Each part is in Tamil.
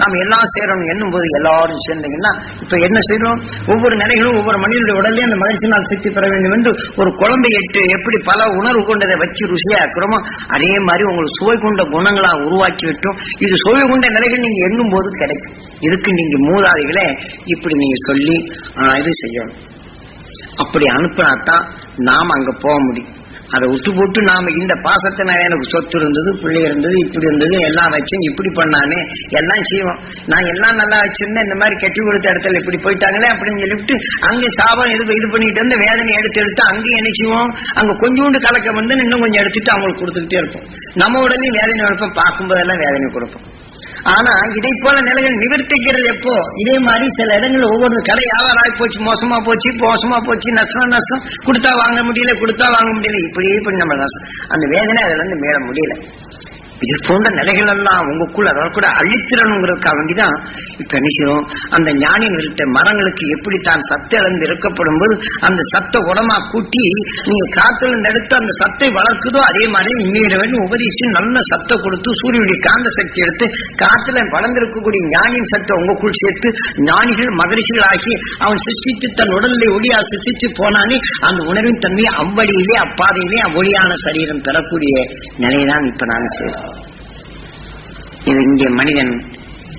நாம் எல்லாம் சேரணும் என்னும் போது எல்லாரும் சேர்ந்தீங்கன்னா இப்ப என்ன செய்யறோம்? ஒவ்வொரு நிலைகளும் ஒவ்வொரு மனிதனுடைய உடலே அந்த மகிழ்ச்சினால் சக்தி பெற வேண்டும் என்று ஒரு குழந்தை எட்டு எப்படி பல உணர்வு கொண்டதை வச்சு ருசியாக்குறோமோ அதே மாதிரி உங்களுக்கு சுவை கொண்ட குணங்களா உருவாக்கி விட்டோம். இது சுவை கொண்ட நிலைகள் நீங்க எண்ணும் போது கிடைக்கும். இதுக்கு நீங்க மூதாதிகளை இப்படி நீங்க சொல்லி இது செய்யணும். அப்படி அனுப்பினாத்தான் நாம் அங்க போக முடியும். அதை விட்டு போட்டு நாம இந்த பாசத்தை நான் எனக்கு சொத்து இருந்தது பிள்ளை இருந்தது இப்படி இருந்தது எல்லாம் வச்சேன் இப்படி பண்ணானே எல்லாம் செய்வோம். நான் எல்லாம் நல்லா வச்சிருந்தேன் இந்த மாதிரி கட்டி கொடுத்த இடத்துல இப்படி போயிட்டாங்களே அப்படின்னு சொல்லிவிட்டு அங்கே சாபம் இது இது பண்ணிட்டு வந்து வேதனை எடுத்து எடுத்து அங்கேயும் என்ன செய்வோம்? அங்க கொஞ்சோண்டு கலக்கம் வந்து இன்னும் கொஞ்சம் எடுத்துட்டு அவங்களுக்கு கொடுத்துக்கிட்டே இருப்போம். நம்ம உடனே வேதனை எடுப்போம் பார்க்கும்போதெல்லாம் வேதனை கொடுப்போம். ஆனா இதை போல நிலைகள் நிவர்த்திக்கிறது எப்போ? இதே மாதிரி சில இடங்கள் ஒவ்வொரு கடை வியாபாரம் போச்சு மோசமா போச்சு மோசமா போச்சு நஷ்டம் நஷ்டம். கொடுத்தா வாங்க முடியல கொடுத்தா வாங்க முடியல. இப்படியே பண்ணி நம்ம நஷ்டம். அந்த வேதனை அதுல இருந்து மேல முடியல. இது போன்ற நிலைகள் எல்லாம் உங்களுக்குள்ள அதாவது கூட அழித்திரணுங்கிறதுக்காக வேண்டிதான் இப்ப நினைக்கிறோம் அந்த ஞானி நிறுத்த மரங்களுக்கு எப்படி தான் சத்தை இழந்து இருக்கப்படும் போது அந்த சத்தை உடமா கூட்டி நீங்க காத்துல இருந்து எடுத்து அந்த சத்தை வளர்க்குதோ அதே மாதிரி இன்னும் வேண்டும். உபதேசிச்சு நல்ல சத்தை கொடுத்து சூரியனுடைய காந்த சக்தி எடுத்து காத்துல வளர்ந்திருக்கக்கூடிய ஞானியின் சத்தை உங்களுக்குள் சேர்த்து ஞானிகள் மகரிஷிகள் ஆகி அவன் சிருஷ்டித்து தன் உடலிலே ஒளியா சிருஷ்டித்து போனானே அந்த உணர்வின் தன்மையை அவ்வழியிலே அப்பாதையிலே அவ்வொழியான சரீரம் பெறக்கூடிய நிலைதான் இப்ப நான் செய்றேன் இது இங்கே மனிதன்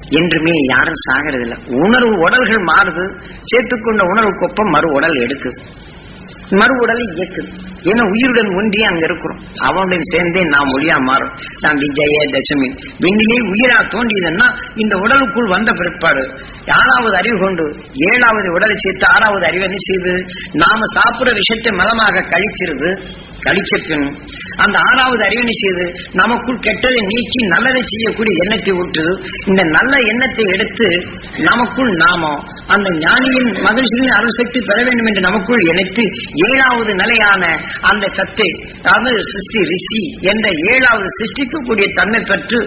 என்றுமே யாரும் சாகிறதில்லை. உணர்வு உடல்கள் மாறுது. சேர்த்துக்கொண்ட உணர்வு கொப்பம் மறு உடல் எடுக்குது மறு உடலை இயக்குது ஏன்னா உயிருடன் ஒன்றியே அங்க இருக்கிறோம். அவனுடன் சேர்ந்தே நாம் ஒளியா மாறும். நாம் விஜய தசமி. விண்ணிலே உயிரா தோன்றியதுன்னா இந்த உடலுக்குள் வந்த பிற்பாடு. ஆறாவது அறிவு கொண்டு ஏழாவது உடலை சேர்த்து ஆறாவது அறிவு என்ன செய்து? நாம சாப்பிடுற விஷயத்தை மலமாக கழிச்சிருது. கழிச்ச பின் அந்த ஆறாவது அறிவினை செய்து நமக்குள் கெட்டதை நீக்கி நல்லதை செய்யக்கூடிய எண்ணத்தை விட்டுது இந்த நல்ல எண்ணத்தை எடுத்து நமக்குள் நாம அந்த ஞானியின் மகிழ்ச்சியின் அருள்சக்தி பெற வேண்டும் என்று நமக்குள் இணைத்து ஏழாவது நிலையான அந்த சத்தை அதாவது சிருஷ்டி ரிஷி என்ற ஏழாவது சிருஷ்டிக்கக்கூடிய தன்மை பெற்று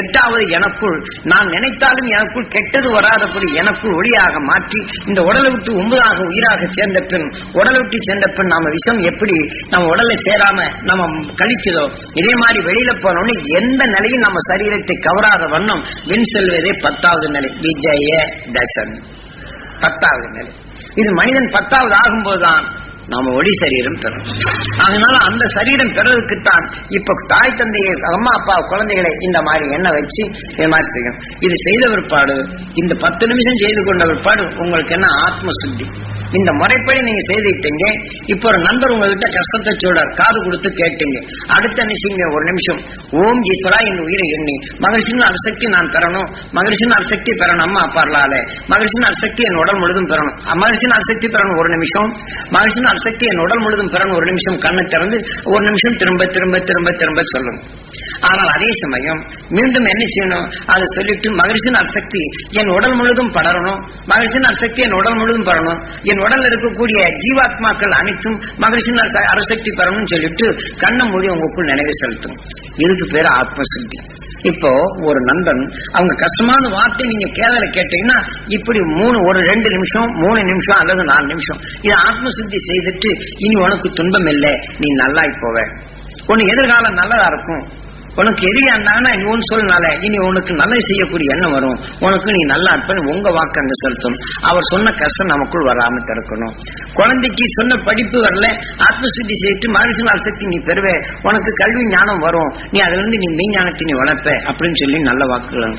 எட்டாவது எனக்குள் நான் நினைத்தாலும் எனக்குள் கெட்டது வராதபடி எனக்குள் ஒளியாக மாற்றி இந்த உடலை விட்டு ஒன்பதாக உயிராக சேர்ந்த பின் உடலை விட்டு சேர்ந்த பின் நாம விஷம் எப்படி நம்ம உடலை சேராம நம்ம கழிக்குதோ? இதே மாதிரி வெளியில போனோம்னு எந்த நிலையும் நம்ம சரீரத்தை கவராத வண்ணம் வின் செல்வதே பத்தாவது நிலை. விஜய தசன். பத்தாவது நிலை. இது மனிதன் பத்தாவது ஆகும்போதுதான் நாம ஒளி சரீரம் பெறும் அதனால அந்த சரீரம் பெறதுக்குத்தான் இப்ப தாய் தந்தையை அம்மா அப்பா குழந்தைகளை இந்த மாதிரி எண்ணெய் வச்சு இது மாதிரி செய்யும் இது செய்த பிற்பாடு இந்த பத்து நிமிஷம் செய்து கொண்ட பிற்பாடு உங்களுக்கு என்ன? ஆத்ம சுத்தி இந்த முறைப்படி நீங்க செய்துட்டீங்க இப்ப ஒரு நண்பர் உங்ககிட்ட கஷ்டத்தை சொல்றார் காது கொடுத்து கேட்டீங்க. அடுத்த நிமிஷங்க ஒரு நிமிஷம். ஓம் ஈஸ்வரா என் உயிரை எண்ணி. மகிழ்ச்சின்னு அரசக்தி நான் பெறணும். மகிழ்ச்சின்னு அரிசக்தி பெறணும் அம்மா அப்பார்லால மகிழ்ச்சின்னு அரிசக்தி என் உடல் முழுதும் பெறணும். மகிழ்ச்சியின் அரிசக்தி பெறணும் ஒரு நிமிஷம். மகிழ்ச்சியின் சக்தி என் உடல் முழுதும் பிறன் ஒரு நிமிஷம் கண்ணை திறந்து ஒரு நிமிஷம் திரும்ப திரும்ப திரும்ப திரும்ப சொல்லும். ஆனால் அதே சமயம் மீண்டும் என்ன செய்யணும்? அதை சொல்லிட்டு மகிழ்ச்சியின் அசக்தி என் உடல் முழுதும் படரணும். மகிழ்ச்சியின் அசக்தி என் உடல் முழுதும் படரணும். என் உடல் இருக்கக்கூடிய ஜீவாத்மாக்கள் அனைத்தும் மகிழ்ச்சியின் அரசக்தி பெறணும்னு சொல்லிட்டு கண்ணை மூடி உங்களுக்குள் நினைவு செலுத்தும். இதுக்கு பேர் ஆத்மசுத்தி. இப்போ ஒரு நண்பன் அவங்க கஷ்டமான வார்த்தை நீங்க கேதல கேட்டீங்கன்னா இப்படி மூணு ஒரு ரெண்டு நிமிஷம் மூணு நிமிஷம் அல்லது நாலு நிமிஷம் இது ஆத்மசுத்தி செய்துட்டு இனி உனக்கு துன்பம் இல்லை நீ நல்லா போவ. உனக்கு எதிர்காலம் நல்லதா இருக்கும். உனக்கு எரியாண்டானா இருந்தாங்கன்னா நீ இனி உனக்கு நல்லது செய்யக்கூடிய எண்ணம் வரும். உனக்கு நீ நல்லா இருப்பேன்னு உங்க வாக்கு அங்க செலுத்தும். அவர் சொன்ன கஷ்டம் நமக்குள் வராம தடுக்கணும். குழந்தைக்கு சொன்ன படிப்பு வரல ஆத்மசுத்தி செய்து மகிழ்ச்சி சக்தி நீ பெறுவே. உனக்கு கல்வி ஞானம் வரும். நீ அதுல இருந்து நீ மெய்ஞானத்தை நீ வளர்ப்ப அப்படின்னு சொல்லி நல்ல வாக்குகள்.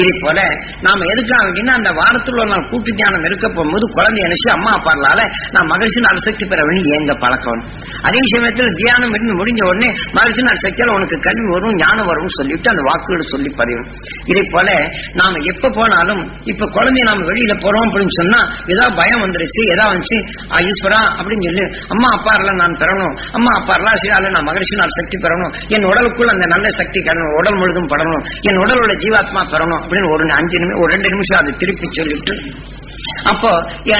இதே போல நாம எதுக்காக அந்த வாரத்தில் ஒரு நாள் கூட்டு ஞானம் இருக்க போகும்போது குழந்தை நினைச்சு அம்மா அப்பாலால நான் மகிழ்ச்சி சக்தி பெற வேண்டி ஏங்க பழக்கம். அதே சமயத்தில் தியானம் இருந்து முடிஞ்ச உடனே மகிழ்ச்சி சக்தியால் உனக்கு கல்வி வரும். ஞானம் வரும்னு சொல்லிட்டு அந்த வாக்குகளை சொல்லி பதிவும் இதே போல நாம எப்ப போனாலும் இப்ப குழந்தைய நாம வெளியில போறோம் அப்படின்னு சொன்னா ஏதாவது பயம் வந்துருச்சு ஏதாவது வந்துச்சு "ஆ, ஈஸ்வரா அப்படின்னு சொல்லி அம்மா அப்பா எல்லாம் நான் பெறணும். அம்மா அப்பா எல்லாம் செய்யால நான் மகிழ்ச்சி நான் சக்தி பெறணும். என் உடலுக்குள்ள அந்த நல்ல சக்தி கரணும் உடல் முழுதும் படணும். என் உடலோட ஜீவாத்மா பெறணும் அப்படின்னு ஒரு அஞ்சு நிமிஷம் ஒரு ரெண்டு நிமிஷம் அதை திருப்பி சொல்லிட்டு அப்போ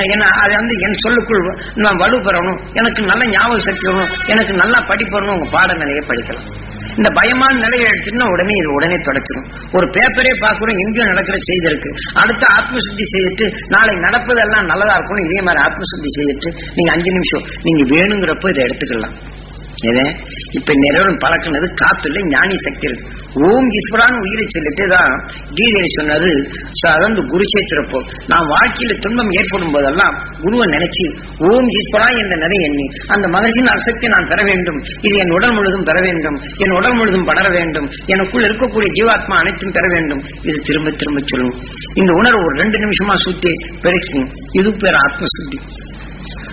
என்ன அது வந்து என் சொல்லுக்குள் நான் வலு பெறணும் எனக்கு நல்ல ஞாபக சக்தி வரணும் எனக்கு நல்லா படிப்பணும் உங்க பாடநிலையை படிக்கலாம். இந்த பயமான நிலையை எடுத்துன்னா உடனே இது உடனே தொடச்சிடும் ஒரு பேப்பரே பார்க்கிறோம் எங்கேயும் நடக்கிற செய்தி இருக்கு. அடுத்து ஆத்மசுத்தி செய்துட்டு நாளை நடப்பதெல்லாம் நல்லதா இருக்கணும் இதே மாதிரி ஆத்மசுத்தி செய்துட்டு நீங்க அஞ்சு நிமிஷம் நீங்க வேணுங்கிறப்ப இதை எடுத்துக்கலாம். இப்ப நிறவன் பழக்கினது காத்துல ஞானி சக்தி இருக்கு. ஓம் ஈஸ்வரான்னு உயிரை சொல்லிட்டு தான் கீதையை சொன்னது ச- அதாவது குருச்சேத்திரப்போ நான் வாழ்க்கையில துன்பம் ஏற்படும் போதெல்லாம் குருவை நினைச்சு ஓம் ஈஸ்வரா என்ற நிலை எண்ணி அந்த மகிழ்ச்சியின் அசக்தி நான் பெற வேண்டும். இது என் உடல் முழுதும் பெற வேண்டும். என் உடல் முழுதும் படர வேண்டும். எனக்குள் இருக்கக்கூடிய ஜீவாத்மா அனைத்தும் பெற வேண்டும். இது திரும்ப திரும்ப சொல்லும். இந்த உணர்வு ஒரு ரெண்டு நிமிஷமா சுத்தி பெருக்கி இது பேர் ஆத்ம சுத்தி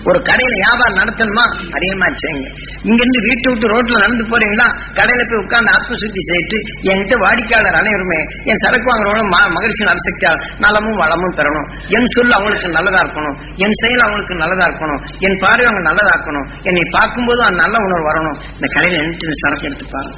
ஒரு கடையில வியாபாரம் நடத்தணுமா? அதிகமா செய்யுங்க. இங்க இருந்து வீட்டை விட்டு ரோட்ல நடந்து போறீங்களா கடையில போய் உட்கார்ந்து ஆத்ம சுத்தி செய்து என்கிட்ட வாடிக்கையாளர் அனைவருமே என் சரக்கு வாங்குறவங்களும் ம- மகிழ்ச்சி நலமும் வளமும் பெறணும். என் சொல் அவங்களுக்கு நல்லதா இருக்கணும். என் செயல் அவங்களுக்கு நல்லதா இருக்கணும். என் பார்வை அவங்க நல்லதா இருக்கணும். என்னை பார்க்கும்போது அந்த நல்ல உணர்வு வரணும். இந்த கடையில நின்று சரக்கு எடுத்து பாருங்க.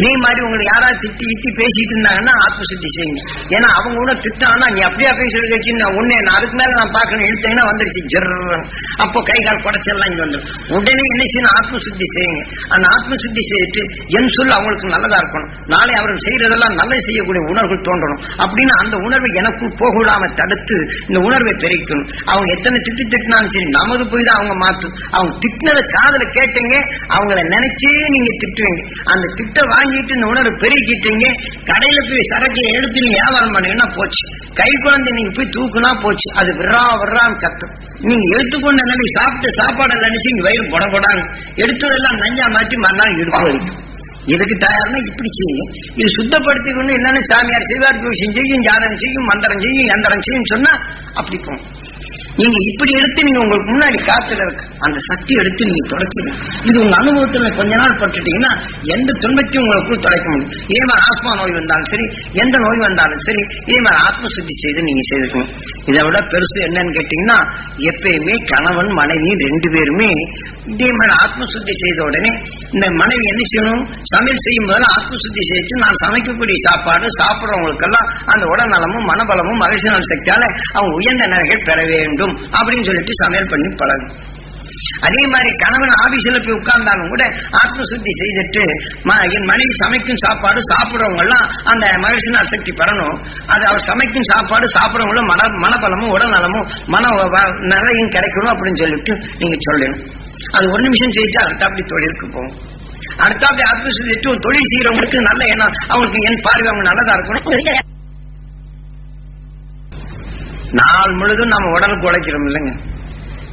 இதே மாதிரி உங்களை யாராவது திட்டி திட்டி பேசிட்டு இருந்தாங்கன்னா ஆத்ம சுத்தி செய்யுங்க ஏன்னா அவங்க கூட திட்டானா நீ அப்படியா பேசுறது வச்சு உன்னே நான் அதுக்கு மேல நான் பாக்கணும் எடுத்தீங்கன்னா வந்துருச்சு. ஜெர்ரு அப்போ கை கால் குடைச்செல்லாம் இங்க வந்துடும் உடனே என்ன செய்யணும்? ஆத்ம சுத்தி செய்யுங்க அந்த ஆத்ம சுத்தி செய்துட்டு என் சொல் அவங்களுக்கு நல்லதா இருக்கணும். நாளை அவர்கள் செய்யறதெல்லாம் நல்லது செய்யக்கூடிய உணர்வுகள் தோன்றணும். அப்படின்னு அந்த உணர்வை எனக்குள் போக விடாம தடுத்து இந்த உணர்வை பெருக்கணும். அவங்க எத்தனை திட்டு திட்டினாலும் சரி நமது போய் தான் அவங்க மாத்தும். அவங்க திட்டினதை காதல கேட்டீங்க அவங்கள நினைச்சே நீங்க திட்டுவீங்க. அந்த திட்ட வாங்கிட்டு இந்த உணர்வு பெருக்கிட்டீங்க கடையில போய் சரக்கு எடுத்து நீங்க வியாபாரம் பண்ணீங்கன்னா போச்சு. கை குழந்தை நீங்க போய் தூக்குனா போச்சு. அது விரா விரான்னு கத்தும். நீங்க எடுத்துக்கொண்ட நிலை சாப்பிட்டு சாப்பாடு நினைச்சு இங்க வயிறு புடப்படாங்க எடுத்ததெல்லாம் நஞ்சா மாற்றி மறுநாள் இடுப்பு வலிக்கும் இதுக்கு தயார்னா இப்படி செய்யுங்க. இது சுத்தப்படுத்திக்கணும் என்னன்னு சாமியார் செய்வார் செய்யும் ஜாதகம் செய்யும் மந்திரம் செய்யும் எந்திரம் செய்யும் சொன்னா அப்படி போகும் நீங்க இப்படி எடுத்து நீங்க உங்களுக்கு முன்னாடி காத்துல இருக்கு அந்த சக்தி எடுத்து நீங்க தொடக்கீங்க இது உங்க அனுபவத்துல கொஞ்ச நாள் பட்டுட்டீங்கன்னா எந்த துன்பத்தையும் உங்களுக்குள் தொலைக்க முடியும். இதே மாதிரி ஆத்மா நோய் வந்தாலும் சரி எந்த நோய் வந்தாலும் சரி இதே மாதிரி ஆத்ம சுத்தி செய்து நீங்க செய்திருக்கணும் இதை விட பெருசு என்னன்னு கேட்டீங்கன்னா எப்பயுமே கணவன் மனைவி ரெண்டு பேருமே இதே மாதிரி ஆத்ம சுத்தி செய்த உடனே இந்த மனைவி என்ன செய்யணும்? சமையல் செய்யும் போது ஆத்ம சுத்தி செய்து நான் சமைக்கக்கூடிய சாப்பாடு சாப்பிடுறவங்களுக்கெல்லாம் அந்த உடல் நலமும் மனபலமும் மகிழ்ச்சி நல சக்தியால அவங்க உயர்ந்த நிலைகள் பெற வேண்டும். அப்படின்னு சொல்லிட்டு சமையல் பண்ணி பழகும் அதே மாதிரி கணவன் ஆபீஸ்ல போய் உட்கார்ந்தாலும் கூட ஆத்ம சுத்தி செய்துட்டு ம- என் மனைவி சமைக்கும் சாப்பாடு சாப்பிடுறவங்க எல்லாம் அந்த மகிழ்ச்சினா சக்தி பெறணும் அது அவர் சமைக்கும் சாப்பாடு சாப்பிடுறவங்களும் மன மனபலமும் உடல் நலமும் மன நிலையும் கிடைக்கணும் அப்படின்னு சொல்லிட்டு நீங்க சொல்லணும். அது ஒரு நிமிஷம் செய்யிட்டு அடுத்தாப்படி தொழிலுக்கு போகும். அடுத்தாப்படி ஆத்ம சுத்தி தொழில் செய்யறவங்களுக்கு நல்ல எண்ணம். அவங்களுக்கு என் பார்வை அவங்க நல்லதா இருக்கணும். நாள் முழுதும் நம்ம உடலுக்கு உழைக்கிறோம் இல்லைங்க.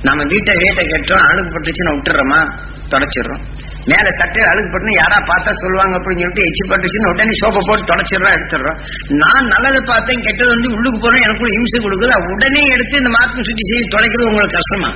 நம்ம வீட்டை வீட்டை கட்டுறோம் அழுகு பட்டுச்சுன்னு விட்டுறோமா? தொடச்சிடுறோம். மேல சட்டை அழுகு பட்டுன்னு யாரா பார்த்தா சொல்லுவாங்க அப்படின்னு சொல்லிட்டு எச்சி பட்டுச்சுன்னு உடனே சோப்பை போட்டு தொடச்சிடுறோம் எடுத்துடுறோம். நான் நல்லதை பார்த்தேன் கெட்டது வந்து உள்ளுக்கு போறேன் எனக்குள்ள இம்சை கொடுக்குது. உடனே எடுத்து இந்த மாத்ம சுற்றி செய்து தொலைக்கிறது உங்களுக்கு கஷ்டமா?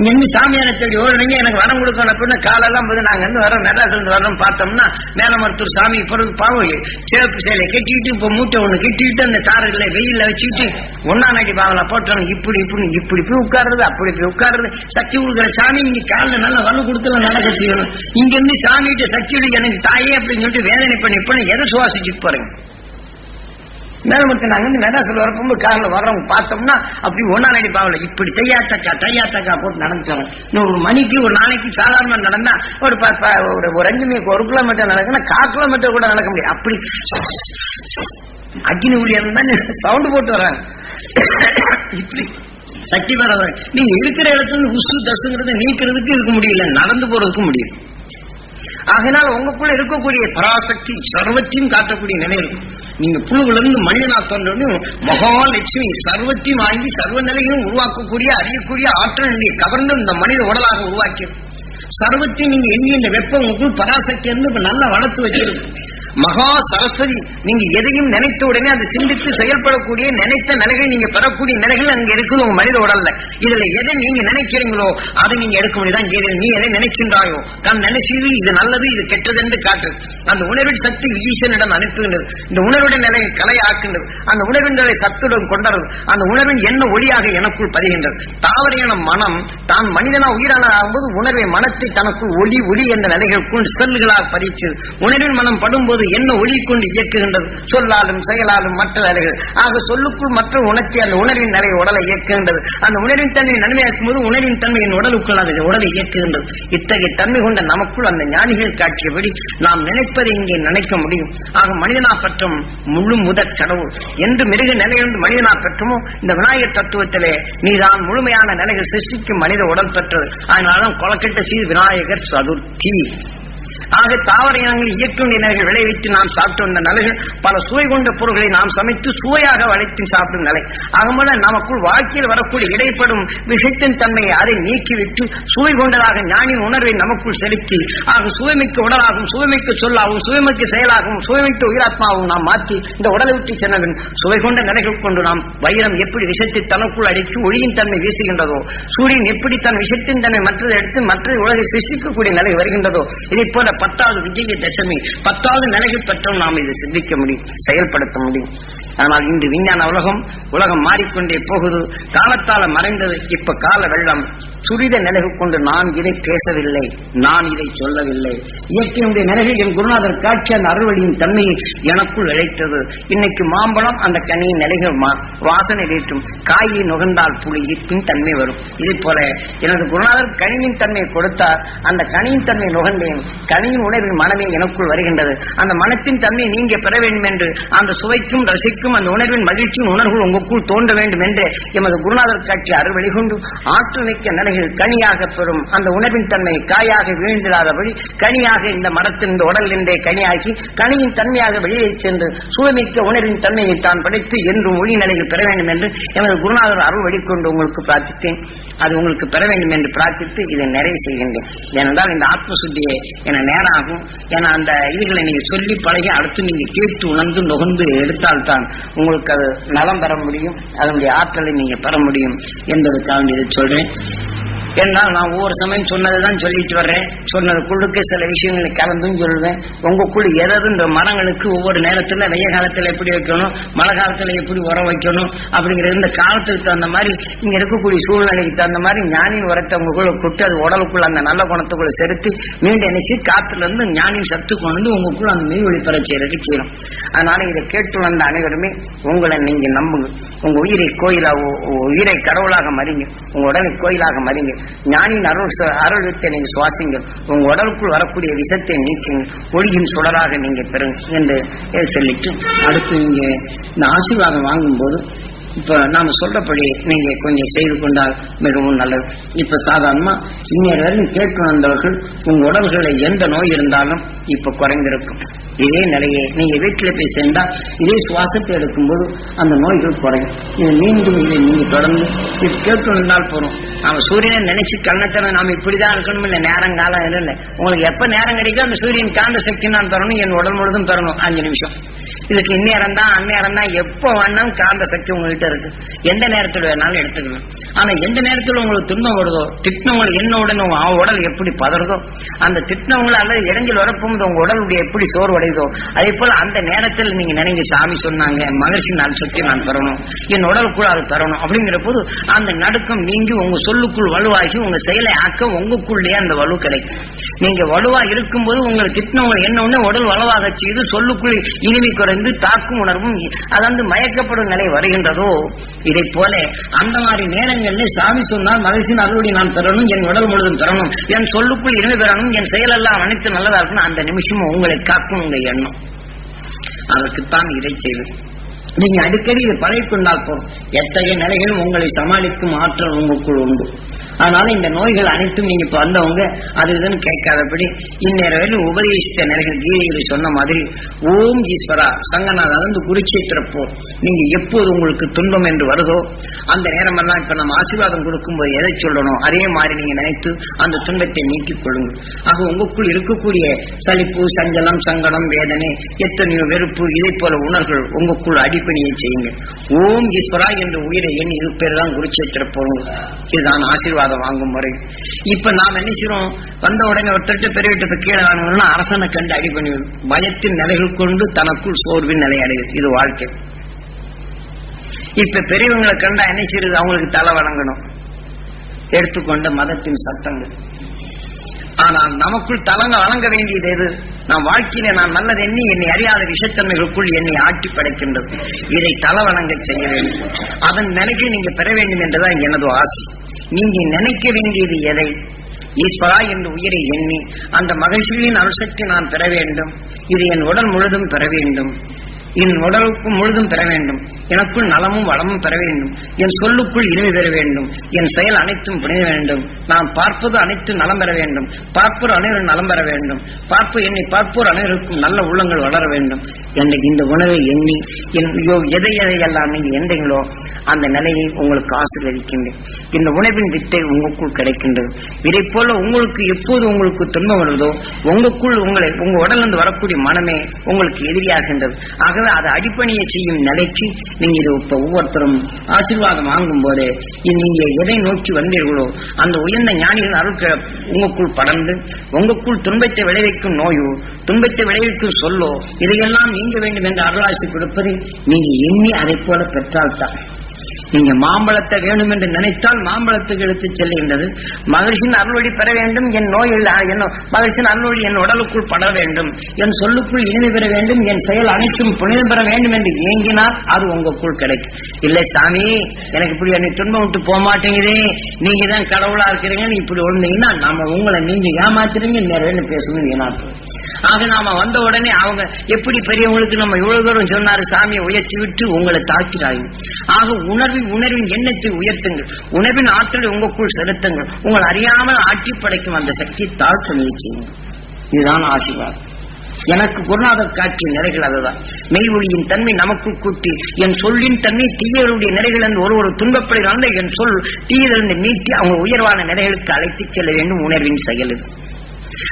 இங்க சாமியான சாமியாரை தேடி ஓடுறீங்க எனக்கு வரம் கொடுக்கணும் அப்படின்னு காலெல்லாம் போது நாங்க இருந்து வரோம் மெட்ராஸ்ல இருந்து வரோம் பார்த்தோம்னா மேலமருத்தூர் சாமி பிறகு பாவம். சேப்பு சேலை கட்டிக்கிட்டு இப்ப மூட்டை ஒண்ணு கட்டிக்கிட்டு அந்த தாரில் வெயில்ல வச்சுக்கிட்டு ஒன்னா நாட்டி பாவல போட்டோம் இப்படி இப்படி இப்படி போய் உட்கார்றது அப்படி போய் உட்காருறது. சக்தி கொடுக்குற சாமி இங்க காலில் நல்லா வரம் கொடுத்துல நடக்க செய்யணும். இங்க இருந்து சாமிகிட்ட சக்தியோட எனக்கு தாயே அப்படின்னு சொல்லிட்டு வேதனை பண்ணி பண்ணி எதை சுவாசிச்சுட்டு போறீங்க மேலமுத்து நாங்க வந்து வரப்போ காரில் வர்றவங்க பார்த்தோம்னா அப்படி ஒன்னா நடி பாவல இப்படி தையாத்தக்கா தையாத்தக்கா போட்டு நடந்துட்டாங்க. இன்னும் ஒரு மணிக்கு ஒரு நாளைக்கு சாதாரண நடந்தா ஒரு ஒரு ஒரு அஞ்சு மணிக்கு ஒரு கிலோமீட்டர் நடக்குன்னா கால் கிலோமீட்டர் கூட நடக்க முடியும் அப்படி அக்னி ஊழியர் தான் சவுண்ட் போட்டு வராங்க இப்படி சக்தி வர நீங்க இருக்கிற இடத்துல உசு தசுங்கிறத நீக்கிறதுக்கு இருக்க முடியல நடந்து போறதுக்கு முடியல. ஆகினால் உங்களுக்குள்ள இருக்கக்கூடிய பராசக்தி சர்வத்தையும் காட்டக்கூடிய நிலை இருக்கும். நீங்க புழுவிலிருந்து மனிதனா தோன்றணும் மகாலட்சுமி சர்வத்தையும் வாங்கி சர்வ நிலையிலும் உருவாக்கக்கூடிய அறியக்கூடிய ஆற்றல் நீங்க கவர்ந்து இந்த மனித உடலாக உருவாக்கி சர்வத்தையும் நீங்க எண்ணி இந்த வெப்பம் உங்களுக்குள் பராசக்தி இருந்து நல்லா வளர்த்து வச்சிருக்கும் மகா சரஸ்வதி நீங்க எதையும் நினைத்த உடனே அதை சிந்தித்து செயல்படக்கூடிய நினைத்த நிலைகள் நீங்க பெறக்கூடிய நிலைகள் அங்க இருக்குது உங்க மனித உடல்ல. இதுல எதை நீங்க நினைக்கிறீங்களோ அதை நீங்க எடுக்க முடியாது நீ எதை நினைக்கின்றாயோ கண் நினைச்சது இது நல்லது இது கெட்டது என்று காட்டு. அந்த உணர்வின் சக்தி ஈசனிடம் அனுப்புகின்றது. இந்த உணர்வுடன் நிலையை கலையாக்குகின்றது. அந்த உணர்வின் நிலை சத்துடன் கொண்டது அந்த உணர்வின் என்ன ஒளியாக எனக்குள் பதிகின்றது. தாவரையான மனம் தான் மனிதனா உயிரான ஆகும்போது உணர்வை மனத்தை தனக்குள் ஒளி ஒளி என்ற நிலைகளுக்குள் செல்களாக பதிச்சு உணர்வின் மனம் படும்போது என்பது என்ன ஒளி கொண்டு இயக்குகின்றது? சொல்லாலும் செயலாலும் மற்ற வேலைகள். ஆக சொல்லுக்குள் மற்ற உணர்ச்சி அந்த உணர்வின் நிறைய உடலை இயக்குகின்றது. அந்த உணர்வின் தன்மையை நன்மையாக்கும் போது உணர்வின் தன்மையின் உடலுக்குள் அது உடலை இயக்குகின்றது. இத்தகைய தன்மை கொண்ட நமக்குள் அந்த ஞானிகள் காட்டியபடி நாம் நினைப்பதை இங்கே நினைக்க முடியும். ஆக மனிதனா பற்றும் முழு முதற் கடவுள். என்று மிருக நிலையிலிருந்து மனிதனா பெற்றமோ இந்த விநாயகர் தத்துவத்திலே நீதான் முழுமையான நிலைகள் சிருஷ்டிக்கும் மனித உடல் பெற்றது. அதனால்தான் கொலக்கட்ட சீ விநாயகர் சதுர்த்தி. ஆக தாவர இனங்கள் இயற்கை நிலைகள் விளைவித்து நாம் சாப்பிட்டு வந்த நிலைகள் பல சுவை கொண்ட பொருட்களை நாம் சமைத்து சுவையாக வளைத்து சாப்பிடும் நிலை. ஆகமூல நமக்குள் வாழ்க்கையில் வரக்கூடிய இடைப்படும் விஷத்தின் தன்மையை அதை நீக்கிவிட்டு சுவை கொண்டதாக ஞானின் உணர்வை நமக்குள் செலுத்தி ஆக சுவைமிக்க உடலாகவும் சுவைமிக்க சொல்லாகவும் சுவைமிக்க செயலாகவும் சுவைமிக்க உயிராத்மாவும் நாம் மாற்றி இந்த உடலை விட்டு சென்னவன் சுவை கொண்ட நிலைகள் கொண்டு நாம் வைரம் எப்படி விஷத்தை தனக்குள் அடித்து ஒளியின் தன்மை வீசுகின்றதோ சூரியன் எப்படி தன் விஷத்தின் தன்மை மற்றதை எடுத்து மற்ற உலகை சிருஷ்டிக்கக்கூடிய நிலை வருகின்றதோ இதை போல பத்தாவது விஜய தசமி பத்தாவது நிலைகள் பெற்றும் நாம் இதை சிந்திக்க முடியும் செயல்படுத்த முடியும். ஆனால் இன்று விஞ்ஞான உலகம் உலகம் மாறிக்கொண்டே போகுது. காலத்தால மறைந்தது இப்ப கால வெள்ளம். துரித நிலைவு கொண்டு நான் இதை பேசவில்லை நான் இதை சொல்லவில்லை. இயற்கையுடைய நிலைகள் என் குருநாதர் காட்சி அந்த அறுவழியின் தன்மையை எனக்குள் இழைத்தது இன்னைக்கு மாம்பழம் அந்த கனியின் நிலைகள் வாசனை வீட்டும் காயை நுகர்ந்தால் புளி பின் தன்மை வரும். இதே போல எனது குருநாதர் கனியின் தன்மையை கொடுத்தார். அந்த கனியின் தன்மை நுகர்ந்தேன். கனியின் உணர்வின் மனமே எனக்குள் வருகின்றது. அந்த மனத்தின் தன்மையை நீங்க பெற வேண்டும் என்று அந்த சுவைக்கும் ரசிக்கும் அந்த உணர்வின் மகிழ்ச்சியின் உணர்வு உங்களுக்குள் தோன்ற வேண்டும் என்று எமது குருநாதர் காட்சி அறுவழி கொண்டு ஆற்றல் நிலை நிலைகள் கனியாக பெறும் அந்த உணவின் தன்மை காயாக வீழ்ந்திடாதபடி கனியாக இந்த மரத்தின் இந்த உடல் நின்றே கனியாகி கனியின் தன்மையாக வெளியே சென்று சூழமிக்க உணவின் தன்மையை தான் படைத்து என்றும் ஒளி நிலையில் பெற வேண்டும் என்று எமது குருநாதர் அருள் வழிகொண்டு உங்களுக்கு பிரார்த்தித்தேன். அது உங்களுக்கு பெற வேண்டும் என்று பிரார்த்தித்து இதை நிறைவு செய்கின்றேன். ஏனென்றால் இந்த ஆத்மசுத்தியை என நேரம் ஆகும் என அந்த இதுகளை நீங்க சொல்லி பழகி அடுத்து நீங்க கேட்டு உணர்ந்து நுகர்ந்து எடுத்தால்தான் உங்களுக்கு அது நலம் பெற முடியும். அதனுடைய ஆற்றலை நீங்க பெற முடியும் என்பதற்காக இதை சொல்றேன். என்றால் நான் ஒவ்வொரு சமயம் சொன்னதுதான் சொல்லிட்டு வர்றேன். சொன்னதுக்குள்ளுக்கு சில விஷயங்களை கலந்தும் சொல்லுவேன் உங்களுக்குள்ள எதாவது இந்த மரங்களுக்கு ஒவ்வொரு நேரத்துல வெய்ய காலத்துல எப்படி வைக்கணும் மழை காலத்துல எப்படி உரம் வைக்கணும் அப்படிங்கிறது இந்த காலத்துக்கு தகுந்த மாதிரி இங்க இருக்கக்கூடிய சூழ்நிலைக்கு தகுந்த மாதிரி ஞானின் உரத்தை உங்களுக்குள்ள கொட்டு அது உடலுக்குள்ள அந்த நல்ல குணத்துக்குள்ள செலுத்தி மீண்டும் நினைச்சு காத்துல இருந்து ஞானின் சத்து கொண்டு வந்து உங்களுக்குள்ள அந்த மெய் ஒளிப்பெற செய்யறதுக்கு செய்யணும். அதனால இதை கேட்டு வந்த அனைவருமே உங்களை நீங்க நம்புங்க. உங்க உயிரை கோயிலாக உயிரை கடவுளாக மறிங்க உங்க உடலை கோயிலாக மறிங்க ஞானின் அருள் ச- அருள் நீங்க சுவாசிங்க உங்க உடலுக்குள் வரக்கூடிய விஷத்தை நீக்குங்க ஒளியின் சுடராக நீங்க பெறுங்க என்று சொல்லிட்டு அடுத்து நீங்க இந்த ஆசீர்வாதம் வாங்கும்போது இப்ப நாம சொல்றபடி நீங்க கொஞ்சம் செய்து கொண்டால் மிகவும் நல்லது. இப்ப சாதாரணமா இன்னொரு வரையும் கேட்டு வந்தவர்கள் உங்க உடல்களை எந்த நோய் இருந்தாலும் இப்ப குறைந்திருக்கும். இதே நிலையை நீங்க வீட்டில் போய் சேர்ந்தா இதே சுவாசத்தை எடுக்கும்போது அந்த நோய்கள் குறையும். இது மீண்டும் இதை நீங்க தொடர்ந்து இது கேட்டு வந்தால் போறோம் நாம சூரியனை நினைச்சு கண்ணத்தன நாம இப்படிதான் இருக்கணும் இல்ல நேரம் காலம் இல்லை. உங்களுக்கு எப்ப நேரம் கிடைக்கும் அந்த சூரியன் காந்த சக்தி நான் தரணும் என் உடல் முழுதும் தரணும். அஞ்சு நிமிஷம். இதுக்கு இந்நேரம் தான் அந்நேரம் தான் எப்போ வேணாலும் காந்த சக்தி உங்ககிட்ட இருக்கு. எந்த நேரத்தில் வேணாலும் எடுத்துக்கணும். ஆனா எந்த நேரத்தில் உங்களுக்கு துன்பம் வருதோ திட்டினவங்களை என்ன உடனே அவன் உடல் எப்படி பதறதோ அந்த திட்டினவங்களை அல்லது இடைஞ்சல் வரப்போது உங்க உடலுடைய எப்படி சோர்வடைதோ அதே போல அந்த நேரத்தில் நீங்க நினைங்க சாமி சொன்னாங்க மகிழ்ச்சி நான் சக்தி நான் பெறணும் என் உடலுக்குள்ள அது பெறணும் அப்படிங்கிற போது அந்த நடுக்கம் நீங்கி உங்க சொல்லுக்குள் வலுவாகி உங்க செயலை ஆக்க உங்களுக்குள்ளேயே அந்த வலு கிடைக்கும். நீங்க வலுவா இருக்கும்போது உங்களை திட்டினவங்க என்ன ஒண்ணு உடல் வலுவாக செய்து சொல்லுக்குள் இனிமை குறைந்து தாக்கும் உணர்வும் அதாவது மயக்கப்படும் நிலை வருகின்றதோ? இதை போல அந்த மாதிரி நேரங்களில் சாமி சொன்னால் மகிழ்ச்சி அருளுடைய நான் தரணும் என் உடல் முழுதும் தரணும் என் சொல்லுக்குள் இனிமை பெறணும் என் செயலெல்லாம் அனைத்து நல்லதா இருக்கணும் அந்த நிமிஷமும் உங்களை காக்கும் உங்க எண்ணம். அதற்குத்தான் இதை செய்வது. நீங்க அடிக்கடி இதை பழகிக்கொண்டால் போதும். எத்தகைய நிலைகளும் உங்களை சமாளிக்கும் ஆற்றல் உங்களுக்குள் உண்டு. அதனால இந்த நோய்கள் அனைத்தும் நீங்க இப்ப வந்தவங்க அது இதுன்னு கேட்காதபடி இந்நேர வரையும் உபதேசித்த நிலைகள் கீதையில் சொன்ன மாதிரி ஓம் ஈஸ்வரா சங்கநாத வந்து குருச்சேத்திரப்போர் நீங்க எப்போது உங்களுக்கு துன்பம் என்று வருதோ அந்த நேரமெல்லாம் இப்ப நம்ம ஆசீர்வாதம் கொடுக்கும்போது எதை சொல்லணும்? அதே மாதிரி நீங்க நினைத்து அந்த துன்பத்தை நீக்கிக் கொள்ளுங்கள் ஆக உங்களுக்குள் இருக்கக்கூடிய சலிப்பு சஞ்சலம் சங்கடம் வேதனை எத்தனையோ வெறுப்பு இதை போல உணர்வுகள் உங்களுக்குள் அடிப்பணியை செய்யுங்க ஓம் ஈஸ்வரா என்ற உயிரை எண்ணி இது பேர் தான் குருச்சேத்திர போருங்க இதுதான் ஆசீர்வாதம். வாங்கும் முறை. இப்ப நாம் என்ன செய்யறோம் வந்த உடனே ஒருத்தட்டு பெரியவிட்டு கீழே வாங்கணும்னா அரசனை கண்டு அடி பண்ணுவது பயத்தின் நிலைகள் கொண்டு தனக்குள் சோர்வின் நிலை அடைவது இது வாழ்க்கை. இப்ப பெரியவங்களை கண்டா என்ன செய்யறது அவங்களுக்கு தலை வணங்கணும். எடுத்துக்கொண்ட மதத்தின் சட்டங்கள். ஆனால் நமக்குள் தலங்க வழங்க வேண்டியது எது? நான் வாழ்க்கையில நான் நல்லது எண்ணி என்னை அறியாத விஷத்தன்மைகளுக்குள் என்னை ஆட்டி படைக்கின்றது. இதை தலவணங்க செய்ய வேண்டும். அதன் நிலைக்கு நீங்க பெற வேண்டும் என்றுதான் எனது ஆசை. நீங்க நினைக்க வேண்டியது எதை? ஈஸ்வரா என்று உயிரை எண்ணி அந்த மகிழ்ச்சியின் அருசக்தி நான் பெற வேண்டும். இது என் உடல் முழுதும் பெற வேண்டும். என் உடலுக்கு முழுதும் பெற வேண்டும். எனக்குள் நலமும் வளமும் பெற வேண்டும். என் சொல்லுக்குள் இனிமை பெற வேண்டும். என் செயல் அனைத்தும் புனித வேண்டும். நான் பார்ப்பது அனைத்தும் நலம் பெற வேண்டும். பார்ப்போர் அனைவரும் நலம் பெற வேண்டும். பார்ப்பு என்னை பார்ப்போர் அனைவருக்கும் நல்ல உள்ளங்கள் வளர வேண்டும். எனக்கு இந்த உணர்வை எண்ணி என் எதை எதையெல்லாம் நீங்கள் எந்தீங்களோ அந்த நிலையை உங்களுக்கு ஆசீர்வதிக்கின்றேன். இந்த உணவின் வித்தை உங்களுக்குள் கிடைக்கின்றது. இதை போல உங்களுக்கு எப்போது உங்களுக்கு துன்பம் வருதோ உங்களுக்குள் உங்களை உங்க உடலிருந்து வரக்கூடிய மனமே உங்களுக்கு எதிரியாகின்றது. ஆகவே அதை அடிப்பணியை செய்யும் நிலைக்கு நீங்க இது இப்ப ஒவ்வொருத்தரும் ஆசீர்வாதம் வாங்கும் போதே நீங்க எதை நோக்கி வந்தீர்களோ அந்த உயர்ந்த ஞானிகள் அருள் உங்களுக்குள் படர்ந்து உங்களுக்குள் துன்பத்தை விளைவிக்கும் நோயோ துன்பத்தை விளைவிக்கும் சொல்லோ இதையெல்லாம் நீங்க வேண்டும் என்று அருளாசி கொடுப்பதை நீங்க எண்ணி அதை போல பெற்றால்தான் நீங்க மாம்பழத்தை வேணும் என்று நினைத்தால் மாம்பழத்துக்கு எடுத்து செல்கின்றது மகிழ்ச்சியின் அருள்வழி பெற வேண்டும் என் நோயில் மகிழ்ச்சியின் அருள்வழி என் உடலுக்குள் பட வேண்டும். என் சொல்லுக்குள் இனிமை பெற வேண்டும் என் செயல் அனைத்தும் புனிதம் பெற வேண்டும் என்று ஏங்கினால் அது உங்களுக்குள் கிடைக்கும். இல்லை சாமி எனக்கு இப்படி என்னை துன்பம் விட்டு போக மாட்டேங்குதே. நீங்க தான் கடவுளா இருக்கிறீங்கன்னு இப்படி விழுந்தீங்கன்னா நம்ம உங்களை நீங்க ஏமாத்துறீங்க நிறைய பேசணும் ஏனாட்டு ஆக நாம வந்த உடனே அவங்க எப்படி பெரியவங்களுக்கு நம்ம இவ்வளவு தூரம் சொன்னாரு சாமியை உயர்த்தி விட்டு உங்களை தாக்கிறாங்க ஆக உணர்வின் உணர்வின் எண்ணத்தை உயர்த்துங்கள். உணர்வின் ஆற்றலை உங்களுக்குள் செலுத்துங்கள். உங்கள் அறியாமல் ஆட்டி படைக்கும் அந்த சக்தி தாழ்த்த முயற்சிங்க இதுதான் ஆசீர்வாதம். எனக்கு குருநாதர் காட்டிய நிறைகள் அதுதான். மெய் ஒளியின் தன்மை நமக்குள் கூட்டி என் சொல்லின் தன்மை தீயருடைய நிறைகள் என்று ஒரு ஒரு துன்பப்படுகிறார்கள் என் சொல் தீயிலிருந்து மீட்டி அவங்க உயர்வான நிறைகளுக்கு அழைத்துச் செல்ல வேண்டும் உணர்வின் செயல்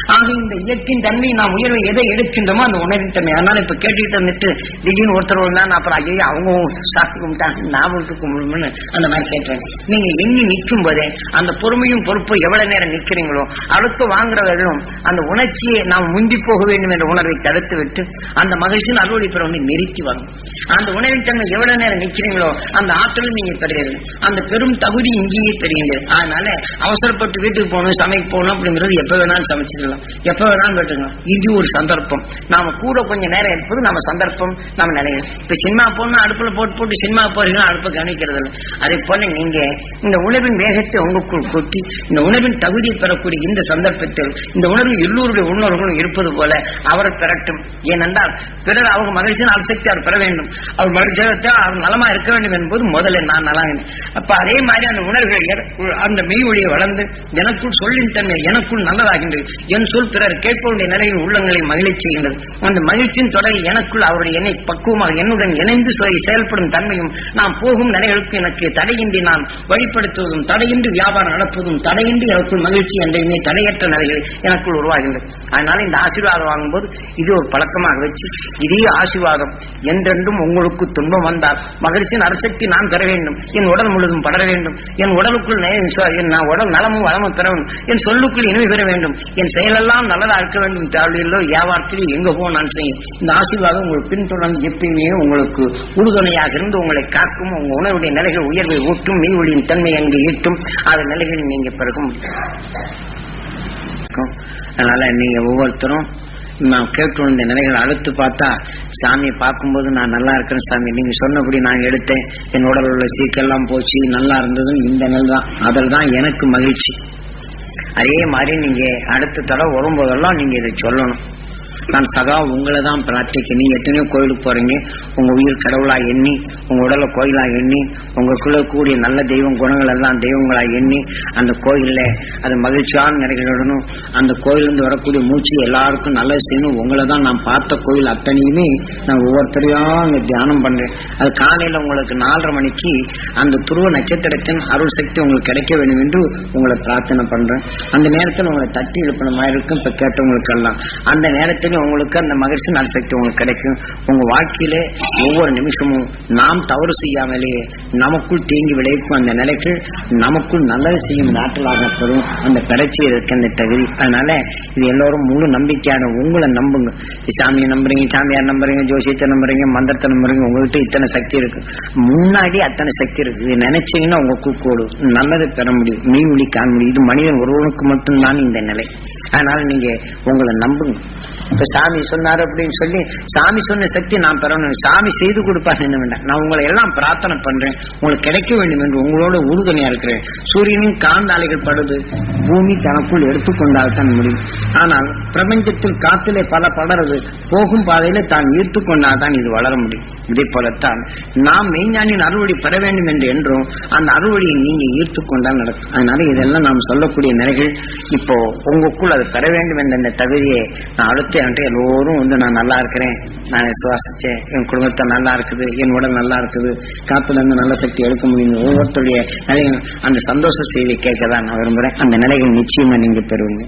ஆக இந்த இயற்கையின் தன்மை நாம் உயர்வை எதை எடுக்கின்றோமோ அந்த உணர்வின் தன்மை அதனால இப்ப கேட்டுக்கிட்டு வந்துட்டு திடீர்னு ஒருத்தர் தான் அப்புறம் ஐயோ அவங்க சாப்பிட்டு கும்பிட்டாங்க நாமளுக்கு கும்பிடும்னு அந்த மாதிரி கேட்டேன் நீங்க எண்ணி நிற்கும் போதே அந்த பொறுமையும் பொறுப்பும் எவ்வளவு நேரம் நிக்கிறீங்களோ அடுத்து வாங்குறவர்களும் அந்த உணர்ச்சியை நாம் முந்தி போக வேண்டும் என்ற உணர்வை தடுத்து விட்டு அந்த மகிழ்ச்சியின் அறுவடை பெற வந்து நிறுத்தி வரும். அந்த உணவின் தன்மை எவ்வளவு நேரம் நிக்கிறீங்களோ அந்த ஆற்றலும் நீங்க பெறுகிறீர்கள் அந்த பெரும் தகுதி இங்கேயே தெரிகின்றது அதனால அவசரப்பட்டு வீட்டுக்கு போகணும் சமைக்க போகணும் அப்படிங்கிறது எப்ப வேணாலும் வச்சுக்கலாம். எப்ப வேணாலும் கேட்டுக்கலாம். இது ஒரு சந்தர்ப்பம். நாம கூட கொஞ்ச நேரம் இருப்பது நம்ம சந்தர்ப்பம் நம்ம நினைக்கிறோம் இப்ப சினிமா போனா அடுப்புல போட்டு போட்டு சினிமா போறீங்கன்னா அடுப்பை கவனிக்கிறது இல்லை. அதே போல நீங்க இந்த உணவின் வேகத்தை உங்களுக்குள் கொட்டி இந்த உணவின் தகுதியை பெறக்கூடிய இந்த சந்தர்ப்பத்தில் இந்த உணர்வு எல்லோருடைய உணர்வுகளும் இருப்பது போல அவர் பெறட்டும். ஏனென்றால் பிறர் அவங்க மகிழ்ச்சியின் அசக்தி அவர் பெற வேண்டும். அவர் மகிழ்ச்சியாக அவர் நலமா இருக்க வேண்டும் என்பது முதல்ல நான் நலம் அப்ப அதே மாதிரி அந்த உணர்வுகள் அந்த மெய் ஒளியை வளர்ந்து எனக்குள் சொல்லின் தன்மை எனக்குள் நல்லதாகின்றது. என் சொல் பிறர் கேட்பவருடைய நிலையில் உள்ளங்களை மகிழச் செய்கின்றது அந்த மகிழ்ச்சியின் தொடரை எனக்குள் அவருடைய என்னை பக்குவமாக என்னுடன் இணைந்து செயல்படும் தன்மையும் நாம் போகும் நிலைகளுக்கு எனக்கு தடையின்றி நான் வழிப்படுத்துவதும் தடையின்றி வியாபாரம் நடப்பதும் தடையின்றி எனக்குள் மகிழ்ச்சி என்றையுமே தடையற்ற நிலைகள் எனக்குள் உருவாகின்றது. அதனால இந்த ஆசீர்வாதம் வாங்கும்போது இது ஒரு பழக்கமாக வச்சு இதே ஆசீர்வாதம் என்றென்றும் உங்களுக்கு துன்பம் வந்தால் மகிழ்ச்சியின் அரசக்தி நான் பெற வேண்டும். என் உடல் முழுதும் படர வேண்டும். என் உடலுக்குள் என் உடல் நலமும் வளமும் பெற வேண்டும் என் சொல்லுக்குள் இனிமை பெற வேண்டும். என் செயலெல்லாம் நல்லதா இருக்க வேண்டும் தேவையில்லோ வியாபாரத்திலும் எங்க போனாலும் செய்யும் இந்த ஆசீர்வாதம் உங்களுக்கு பின்தொடர்ந்து எப்பயுமே உங்களுக்கு உறுதுணையாக இருந்து உங்களை காக்கும். உங்க உணர்வுடைய நிலைகள் உயர்வை ஊட்டும் மெய் ஒளியின் தன்மை அங்கு ஈட்டும். அது நிலைகளில் நீங்க பிறகும் அதனால நீங்க ஒவ்வொருத்தரும் நான் கேட்டு வந்த நிலைகளை அடுத்து பார்த்தா சாமியை பார்க்கும்போது நான் நல்லா இருக்கிறேன் சாமி. நீங்க சொன்னபடி நான் எடுத்தேன். என் உடல் உள்ள சீக்கெல்லாம் போச்சு நல்லா இருந்ததும் இந்த நிலை தான் அதில் தான் எனக்கு மகிழ்ச்சி. அதே மாதிரி நீங்க அடுத்த தடவை வரும்போதெல்லாம் நீங்க இதை சொல்லணும். நான் சதா உங்களை தான் பிரார்த்திக்க நீ எத்தனையோ கோயிலுக்கு போறீங்க. உங்க உயிர் கடவுளா எண்ணி உங்க உடலை கோயிலா எண்ணி உங்களுக்குள்ள கூடிய நல்ல தெய்வம் குணங்கள் எல்லாம் தெய்வங்களா எண்ணி அந்த கோயில்ல அது மகிழ்ச்சியான நிலைகளுடனும் அந்த கோயிலிருந்து வரக்கூடிய மூச்சு எல்லாருக்கும் நல்லது செய்யணும். உங்களை தான் நான் பார்த்த கோயில் அத்தனையுமே நான் ஒவ்வொருத்தரையா அங்கே தியானம் பண்றேன். அது காலையில உங்களுக்கு நாலரை மணிக்கு அந்த துருவ நட்சத்திரத்தின் அருள் சக்தி உங்களுக்கு கிடைக்க வேண்டும் என்று உங்களை பிரார்த்தனை பண்றேன். அந்த நேரத்தில் உங்களை தட்டி எழுப்பின மாதிரி இருக்கும். இப்ப கேட்டவங்களுக்கு எல்லாம் அந்த நேரத்தில் உங்களுக்கு அந்த மகிழ்ச்சி நல்ல சக்தி உங்களுக்கு கிடைக்கும். உங்க வாழ்க்கையில ஒவ்வொரு நிமிஷமும் நாம் தவறு செய்யாமலேயே நமக்குள் தீங்கி விளைவிக்கும் அந்த நிலைக்கு நமக்குள் நல்லது செய்யும் நாட்டலாக பெறும் அந்த பெறச்சி இருக்கு அந்த தகுதி. அதனால இது எல்லோரும் முழு நம்பிக்கையான உங்களை நம்புங்க. சாமியை நம்புறீங்க சாமியார் நம்புறீங்க ஜோசியத்தை நம்புறீங்க மந்திரத்தை நம்புறீங்க உங்ககிட்ட இத்தனை சக்தி இருக்கு. முன்னாடி அத்தனை சக்தி இருக்கு. இது நினைச்சீங்கன்னா உங்க கூக்கோடு நல்லது பெற முடியும். மீன் காண முடியும் இது மனிதன் ஒருவனுக்கு மட்டும்தான் இந்த நிலை. அதனால நீங்க உங்களை நம்புங்க. இப்ப சாமி சொன்னாரு அப்படின்னு சொல்லி சாமி சொன்ன சக்தி நான் பெறணும். சாமி செய்து கொடுப்பார் என்ன வேண்டாம். நான் உங்களை எல்லாம் பிரார்த்தனை பண்றேன். உங்களுக்கு கிடைக்க வேண்டும் என்று உங்களோட உறுதுணையா இருக்கிறேன். சூரியனின் காந்த அலைகள் படுது. பூமி தனக்குள் எடுத்துக்கொண்டால் தான் முடியும். ஆனால் பிரபஞ்சத்தில் காத்திலே பல படறது போகும் பாதையில தான் ஈர்த்து கொண்டால் தான் இது வளர முடியும். இதே போலத்தான் நாம் மெய்ஞானின் அறுவடை பெற வேண்டும் என்று என்றும் அந்த அறுவடையை நீங்க ஈர்த்து கொண்டால் நடக்கும். அதனால இதெல்லாம் நாம் சொல்லக்கூடிய நிலைகள் இப்போ உங்களுக்குள் அதை பெற வேண்டும் என்ற தகுதியை நான் அடுத்த ஆண்டு எல்லோரும் வந்து நான் நல்லா இருக்கிறேன் நான் சுவாசிச்சேன் என் குடும்பத்தை நல்லா இருக்குது என் உடல் நல்லா இருக்குது காத்துல இருந்து நல்ல சக்தி எடுக்க முடியும் ஒவ்வொருத்தருடைய நிலைகள் அந்த சந்தோஷ செய்தியை கேட்க தான் நான் விரும்புறேன். அந்த நிலைகள் நிச்சயமா நீங்க பெறுவீங்க.